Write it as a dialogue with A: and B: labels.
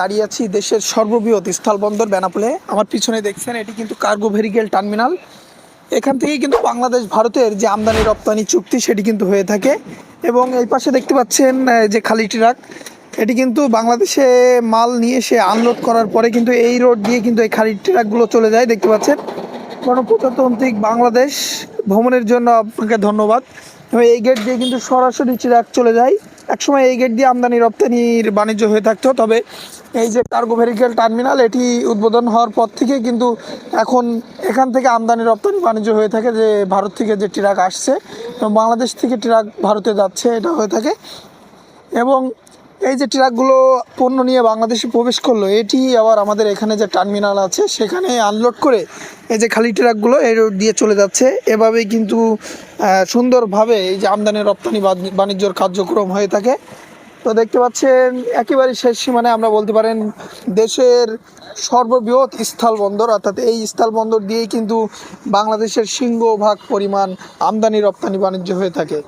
A: দাঁড়িয়ে আছি দেশের সর্ববৃহৎ স্থলবন্দর বেনাপোলে। আমার পিছনে দেখছেন, এটি কিন্তু কার্গো ভেরিকেল টার্মিনাল। এখান থেকেই কিন্তু বাংলাদেশ, ভারতের যে আমদানি, রপ্তানি চুক্তি, সেটি কিন্তু হয়ে থাকে। এবং এই পাশে দেখতে পাচ্ছেন যে খালি ট্রাক, এটি কিন্তু বাংলাদেশে মাল নিয়ে সে আনলোড করার পরে কিন্তু এই রোড দিয়ে কিন্তু এই খালি ট্রাকগুলো চলে যায়। দেখতে পাচ্ছেন, গণপ্রজাতান্ত্রিক বাংলাদেশ ভ্রমণের জন্য আপনাকে ধন্যবাদ। এই গেট দিয়ে কিন্তু সরাসরি ট্রাক চলে যায়। একসময় এই গেট দিয়ে আমদানি, রপ্তানির বাণিজ্য হয়ে থাকতো। তবে এই যে কার্গো ভেরিকেল টার্মিনাল এটি উদ্বোধন হওয়ার পর থেকে কিন্তু এখন এখান থেকে আমদানি, রপ্তানি বাণিজ্য হয়ে থাকে যে ভারত থেকে যে ট্রাক আসছে এবং বাংলাদেশ থেকে ট্রাক ভারতে যাচ্ছে, এটা হয়ে থাকে। এবং এই যে ট্রাকগুলো পণ্য নিয়ে বাংলাদেশে প্রবেশ করল, এটি আবার আমাদের এখানে যে টার্মিনাল আছে, সেখানে আনলোড করে এই যে খালি ট্রাকগুলো এই রোড দিয়ে চলে যাচ্ছে। এভাবেই কিন্তু সুন্দরভাবে এই যে আমদানি, রপ্তানি বাণিজ্যর কার্যক্রম হয়ে থাকে। তো দেখতে পাচ্ছেন, একেবারে শেষ সীমানায় আমরা বলতে পারেন, দেশের সর্ববৃহৎ স্থল বন্দর, অর্থাৎ এই স্থল বন্দর দিয়েই কিন্তু বাংলাদেশের সিংহভাগ পরিমাণ আমদানি, রপ্তানি, বাণিজ্য হয়ে থাকে।